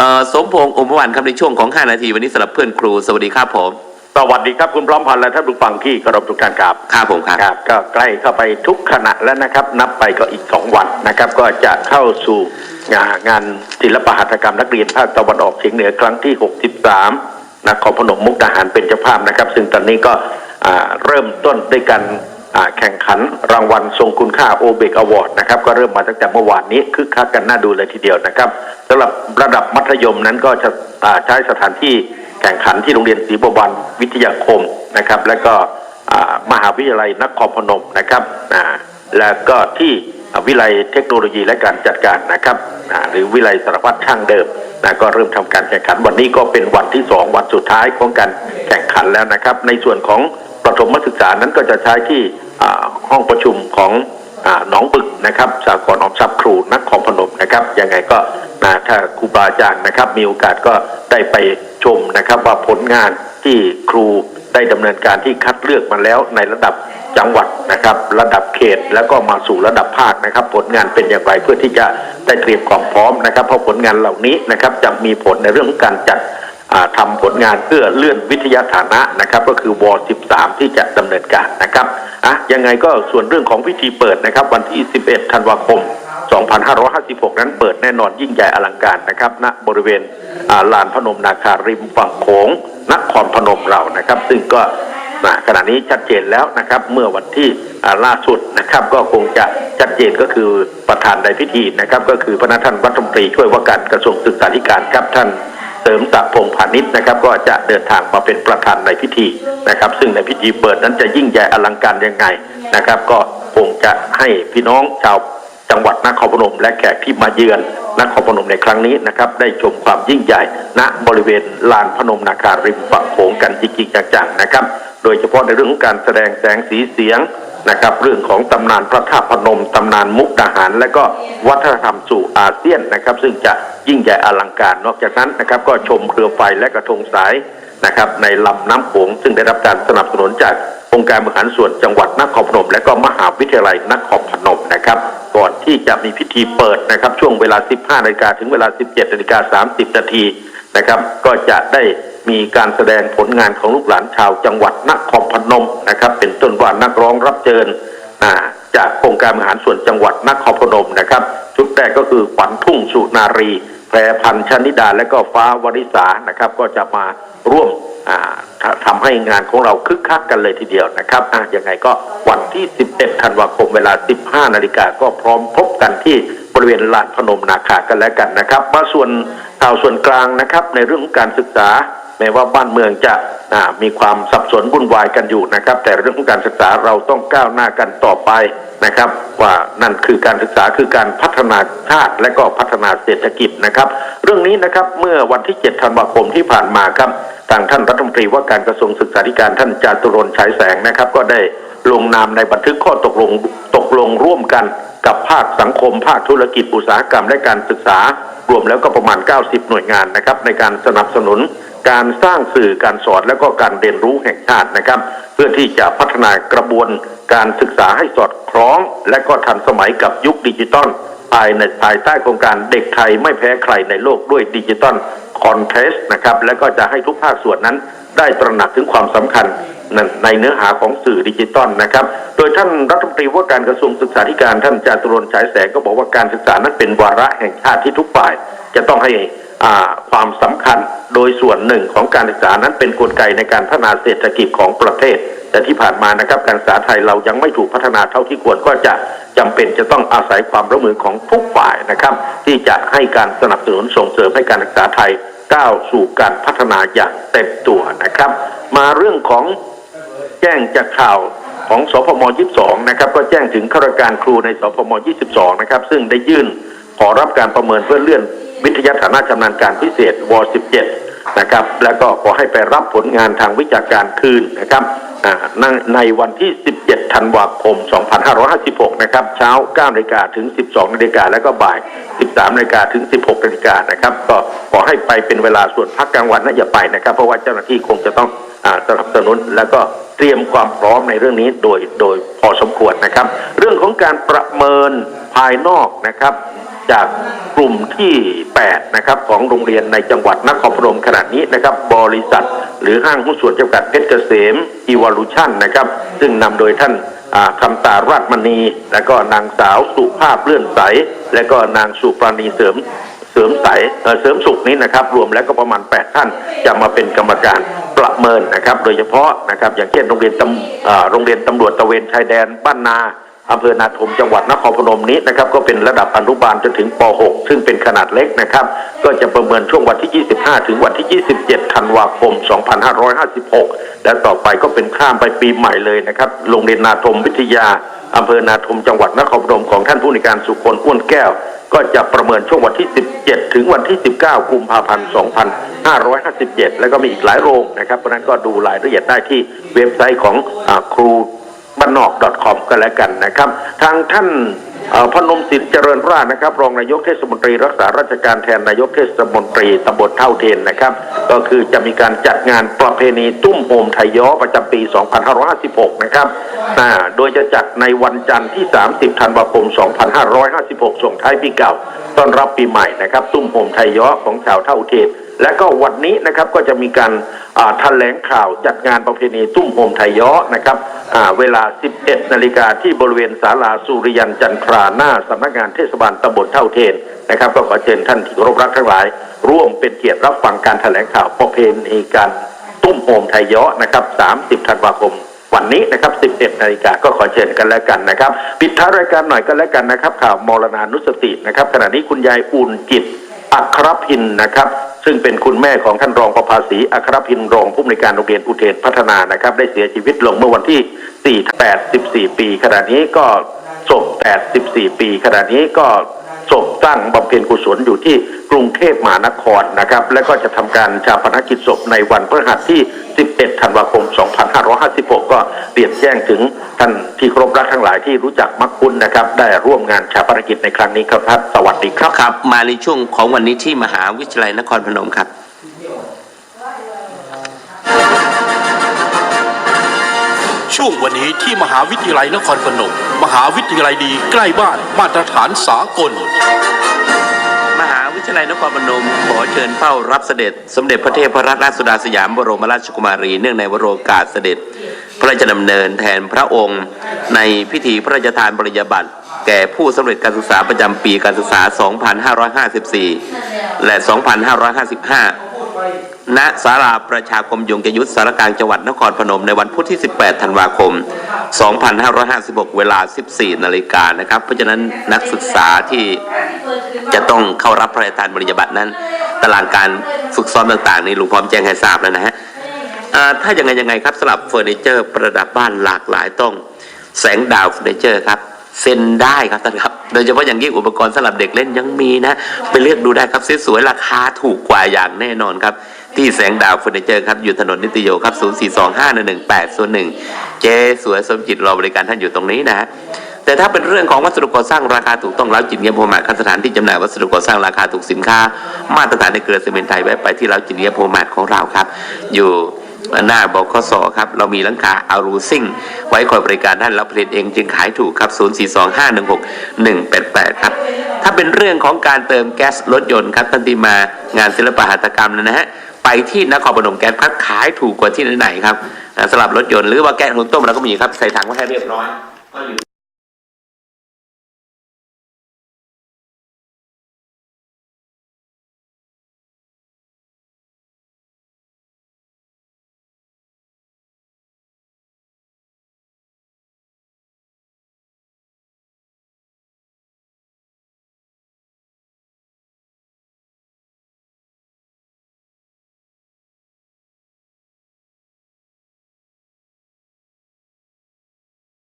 เอ่อสมพงษ์อุมวันครับในช่วงของ 5 นาที วันนี้สำหรับเพื่อนครู สวัสดีครับผมสวัสดีครับคุณพร้อมพันธ์และท่านผู้ฟังที่เคารพทุกท่านครับครับผมครับครับ ก็ใกล้เข้าไปทุกขณะแล้วนะครับ นับไปก็อีกสองวันนะครับ ก็จะเข้าสู่งานงานศิลปหัตถกรรมนักเรียนภาคตะวันออกเฉียงเหนือครั้งที่ 63นครพนมมุกดาหารเป็นเจ้าภาพนะครับ ซึ่งตอนนี้ก็อ่าเริ่มต้นด้วยกันอ่า แข่งขันรางวัลทรงคุณค่าโอเบกอวอร์ดนะครับก็เริ่มมาตั้งแต่เมื่อวานนี้คึกคักกันน่าดูเลยทีเดียวนะครับสำหรับระดับมัธยมนั้นก็จะใช้สถานที่แข่งขันที่โรงเรียนศรีบวรวิทยาคมนะครับ และก็มหาวิทยาลัยนครพนมนะครับแล้วก็ที่วิทยาลัยเทคโนโลยีและการจัดการนะครับหรือวิทยาลัยสารพัดช่างเดิมนะก็เริ่มทำการแข่งขันวันนี้ก็เป็นวันที่สองวันสุดท้ายของการแข่งขันแล้วนะครับ ในส่วนของ ประถมศึกษานั้นก็จะใช้ที่ห้องประชุมของอ่าหนองบึกนะครับสากลออมทรัพย์ครูนครพนมนะครับยังไงก็นะถ้าครูบาอาจารย์นะครับ มีโอกาสก็ได้ไปชมนะครับ ว่าผลงานที่ครูได้ดำเนินการที่คัดเลือกมาแล้วในระดับจังหวัดนะครับ ระดับเขตแล้วก็มาสู่ระดับภาคนะครับ ผลงานเป็นอย่างไรเพื่อที่จะได้เตรียมความพร้อมนะครับ เพราะผลงานเหล่านี้นะครับจะมีผลในเรื่องการจัด อ่าทำผลงานเพื่อเลื่อนวิทยาฐานะนะครับก็คือว13 ที่จะดำเนินการนะครับอะยังไงก็ส่วนเรื่องของพิธีเปิดนะครับ วันที่ 11 ธันวาคม 2556 นั้นเปิดแน่นอนยิ่งใหญ่อลังการนะครับณบริเวณลานพนมนาคาริมฝั่งโขงนครพนมเรานะครับ ซึ่งก็นะขณะนี้ชัดเจนแล้วนะครับเมื่อวันที่ล่าสุดนะครับก็คงจะชัดเจนก็คือประธานในพิธีนะครับ ก็คือพระนท่านรัฐมนตรีช่วยว่าการกระทรวงศึกษาธิการครับท่าน เสริมศักดิ์พงษ์พาณิชย์นะครับ ก็จะเดินทางมาเป็นประธานในพิธีนะครับ ซึ่งในพิธีเปิดนั้นจะยิ่งใหญ่อลังการยังไงนะครับ ก็คงจะให้พี่น้องชาวจังหวัดนครพนม และแขกที่มาเยือนนครพนมในครั้งนี้นะครับ ได้ชมความยิ่งใหญ่ณบริเวณลานพนมนาคาริมฝั่งโขงกันจริงๆจังๆนะครับ โดยเฉพาะในเรื่องของการแสดงแสงสีเสียง นะครับ เรื่องของตำนานพระธาตุพนมตำนานมุกดาหาร และก็วัฒนธรรมสู่อาเซียนนะครับ ซึ่งจะยิ่งใหญ่อลังการ นอกจากนั้นนะครับ ก็ชมเครือไฟและกระทงสายนะครับ ในลำน้ำโขงซึ่งได้รับการสนับสนุนจากองค์การบริหารส่วนจังหวัดนครพนม และก็มหาวิทยาลัยนครพนมนะครับ ก่อนที่จะมีพิธีเปิดนะครับ ช่วงเวลา 15นาฬิกาถึงเวลา 17นาฬิกา30นาทีนะครับ ก็จะได้ มีการแสดงผลงานของลูกหลานชาวจังหวัดนครพนมนะครับ เป็นต้นว่านักร้องรับเชิญจากองค์การบริหารส่วนจังหวัดนครพนมนะครับชุดแรกก็คือขวัญทุ่งสุนารี แพรพันชนิดาและก็ฟ้าวริษานะครับ ก็จะมาร่วมอ่าทำให้งานของเราคึกคักกันเลยทีเดียวนะครับอะยังไงก็วันที่ 11 ธันวาคมเวลา 15 นาฬิกาก็พร้อมพบกันที่บริเวณลานพนมนาคากันแล้วกันนะครับ มาส่วนข่าวส่วนกลางนะครับในเรื่องของการศึกษา แม้ว่าบ้านเมืองจะมีความสับสนวุ่นวายกันอยู่นะครับ แต่เรื่องของการศึกษาเราต้องก้าวหน้ากันต่อไปนะครับ ว่านั่นคือการศึกษาคือการพัฒนาชาติและก็พัฒนาเศรษฐกิจนะครับ เรื่องนี้นะครับเมื่อวันที่ 7 ธันวาคมที่ผ่านมาครับทางท่านรัฐมนตรีว่าการกระทรวงศึกษาธิการท่านจาตุรนต์ฉายแสงนะครับ ก็ได้ลงนามในบันทึกข้อตกลงตกลงร่วมกันกับภาคสังคม ภาคธุรกิจอุตสาหกรรมและการศึกษา รวมแล้วก็ประมาณ 90 หน่วยงานนะครับในการสนับสนุนการสร้างสื่อการสอนและก็การเรียนรู้แห่งชาตินะครับ เพื่อที่จะพัฒนากระบวนการศึกษาให้สอดคล้อง และก็ทันสมัยกับยุคดิจิตอลภายในภายใต้โครงการเด็กไทยไม่แพ้ใครในโลกด้วยดิจิตอลคอนเทสนะครับและก็จะให้ทุกภาคส่วนนั้นได้ตระหนักถึงความสำคัญ ในเนื้อหาของสื่อดิจิตอลนะครับ โดยท่านรัฐมนตรีว่าการกระทรวงศึกษาธิการท่านจาตุรนฉายแสงก็บอกว่าการศึกษานั้นเป็นวาระแห่งชาติที่ทุกฝ่าย จะต้องให้อ่าความสำคัญโดยส่วนหนึ่งของการศึกษานั้นเป็นกลไกในการพัฒนาเศรษฐกิจของประเทศ แต่ที่ผ่านมานะครับการศึกษาไทยเรายังไม่ถูกพัฒนาเท่าที่ควรก็จะจำเป็นจะต้องอาศัยความร่วมมือของทุกฝ่ายนะครับ ที่จะให้การสนับสนุนส่งเสริมให้การศึกษาไทยก้าวสู่การพัฒนาอย่างเต็มตัวนะครับ มาเรื่องของ แจ้งจากข่าวของสพม 22 นะครับ ก็แจ้งถึงข้าราชการครูในสพม 22 นะครับ ซึ่งได้ยื่นขอรับการประเมินเพื่อเลื่อนวิทยาฐานะชำนาญการพิเศษว 17 นะครับ แล้วก็ขอให้ไปรับผลงานทางวิชาการคืนนะครับอ่าในวันที่ 17 ธันวาคม 2556 นะครับ เช้า 9นาฬิกาถึง 12นาฬิกาแล้วก็บ่าย 13นาฬิกาถึง 16นาฬิกานะครับ ก็ขอให้ไปเป็นเวลาส่วนพักกลางวันนะอย่าไปนะครับ เพราะว่าเจ้าหน้าที่คงจะต้องอาสนับสนุนแล้วก็ เตรียมความพร้อมในเรื่องนี้โดยโดยพอสมควรนะครับ เรื่องของการประเมินภายนอกนะครับ จากกลุ่มที่ 8 นะครับ ของโรงเรียนในจังหวัดนครพนมขณะนี้นะครับ บริษัท หรือห้างหุ้นส่วนจำกัดเพชรเกษมอีวอลูชันนะครับ ซึ่งนำโดยท่านคำตาราชมณี และก็นางสาวสุภาพเลื่อนใส และก็นางสุปราณีเสริม ริมใสเอ่อเสริมสุขนี้นะครับ รวมแล้วก็ประมาณ 8 ท่านจะมาเป็นกรรมการประเมินนะครับ โดยเฉพาะนะครับ อย่างเช่นโรงเรียนตำโรงเรียนตำรวจตระเวนชายแดนบ้านนา อำเภอนาทมจังหวัดนครพนมนี้นะครับก็เป็นระดับอนุบาลจนถึงป .6 ซึ่งเป็นขนาดเล็กนะครับ ก็จะประเมินช่วงวันที่ 25 ถึงวันที่ 27 ธันวาคม 2556 และต่อไปก็เป็นข้ามไปปีใหม่เลยนะครับโรงเรียนนาทมวิทยาอำเภอนาทมจังหวัดนครพนมของท่านผู้ในการสุคนอ้วนแก้ว ก็จะประเมินช่วงวันที่ 17 ถึงวันที่ 19 กุมภาพันธ์ 2557 แล้วก็มีอีกหลายโรงนะครับเพราะนั้นก็ดูรายละเอียดได้ที่เว็บไซต์ของอครู บ้านนอก .com ก็แล้วกันนะครับ ทางท่านพนมสิทธิ์เจริญราชนะครับ รองนายกเทศมนตรี รักษาราชการแทนนายกเทศมนตรีตำบลเท่าเทนนะครับ ก็คือจะมีการจัดงานประเพณีตุ้มโฮมไทยย้อประจำปี 2556 นะครับโดยจะจัดในวันจันทร์ที่ 30 ธันวาคม 2556 ส่งท้ายปีเก่า ต้อนรับปีใหม่นะครับ ตุ้มโฮมไทยย้อของชาวเท่าเทนและก็วันนี้นะครับก็จะมีการแถลงข่าวจัดงานประเพณีตุ้มโฮมไทยย้อนะครับ เวลา 11 นาฬิกาที่บริเวณศาลาสุริยันจันทราหน้าสำนักงานเทศบาลตำบลเท่าเทนนะครับก็ขอเชิญท่านที่เคารพรักทั้งหลาย ร่วมเป็นเกียรติรับฟังการแถลงข่าวประเพณีการตุ้มโฮมไทยย้อนะครับ 30 ธันวาคมวันนี้นะครับ 11 นาฬิกาก็ขอเชิญกันแล้วกันนะครับ ปิดท้ายรายการหน่อยก็แล้วกันนะครับ ข่าวมรณานุสตินะครับ ขณะนี้คุณยายอุ่นจิตอัครพินนะครับ ซึ่งเป็นคุณแม่ของท่านรองประภาสีอัครพินรองผู้อำนวยการโรงเรียนอุเทนพัฒนานะครับ ได้เสียชีวิตลงเมื่อวันที่ 4 84ปี ขณะนี้ก็ศพ84 ปี ขณะนี้ก็ ศพตั้งบำเพ็ญกุศลอยู่ที่กรุงเทพมหานครนะครับ และก็จะทำการชาปนกิจศพในวันพฤหัสที่ 11 ธันวาคม 2556 ก็เรียนแจ้งถึงท่านที่ครบรักทั้งหลายที่รู้จักมักคุ้นนะครับ ได้ร่วมงานชาปนกิจในครั้งนี้ครับท่านสวัสดีครับครับ มาในช่วงของวันนี้ที่มหาวิทยาลัยนครพนมครับ ช่วงวันนี้ที่มหาวิทยาลัยนครพนม มหาวิทยาลัยดีใกล้บ้านมาตรฐานสากล มหาวิทยาลัยนครพนมขอเชิญเฝ้ารับเสด็จ สมเด็จพระเทพรัตนราชสุดาสยามบรมราชกุมารีเนื่องในวโรกาสเสด็จ พระราชดำเนินแทนพระองค์ ในพิธีพระราชทานปริญญาบัตรแก่ผู้สำเร็จการศึกษาประจำปีการศึกษา 2554 และ 2555 ณศาลาประชาคมยงจะยุทธสารกลางจังหวัดนครพนมในวันพุธที่ 18 ธันวาคม 2556 เวลา 14 นาฬิกานะครับ เพราะฉะนั้นนักศึกษาที่จะต้องเข้ารับพระราชทานปริญญาบัตรนั้น ตารางการฝึกซ้อมต่างๆ นี่ลุงพร้อมแจ้งให้ทราบแล้วนะฮะถ้ายังไงยังไงครับสำหรับเฟอร์นิเจอร์ประดับบ้านหลากหลายต้องแสงดาวเฟอร์นิเจอร์ครับเซ็นได้ครับท่านครับ โดยเฉพาะอย่างยิ่งอุปกรณ์สำหรับเด็กเล่นยังมีนะ ไปเลือกดูได้ครับสวยๆราคาถูกกว่าอย่างแน่นอนครับ ที่แสงดาวเฟอร์นิเจอร์ครับอยู่ถนนนิตโยครับ 042511801 เจสวยสมจิตรอบริการท่านอยู่ตรงนี้นะฮะแต่ถ้าเป็นเรื่องของวัสดุก่อสร้างราคาถูกต้องแล้วจิตเงียบโพมาร์ทสถานที่จำหน่ายวัสดุก่อสร้างราคาถูกสินค้า มาตรฐานในเครือซีเมนต์ไทยแวะไปที่เราจิตเงียบโพมาของเราครับ อยู่หน้าบกสครับ เรามีลังคาอารูซิ่ง ไว้คอยบริการท่านเราผลิตเองจึงขายถูกครับ 042516188 ครับ ถ้าเป็นเรื่องของการเติมแก๊สรถยนต์ครับท่านที่มางานศิลปหัตถกรรมนะฮะ ไปที่นครปฐมแก๊สครับขายถูกกว่าที่ไหนๆครับสำหรับรถยนต์หรือว่าแก๊สหุงต้มเราก็มีครับใส่ถังไว้ให้เรียบร้อยก็อยู่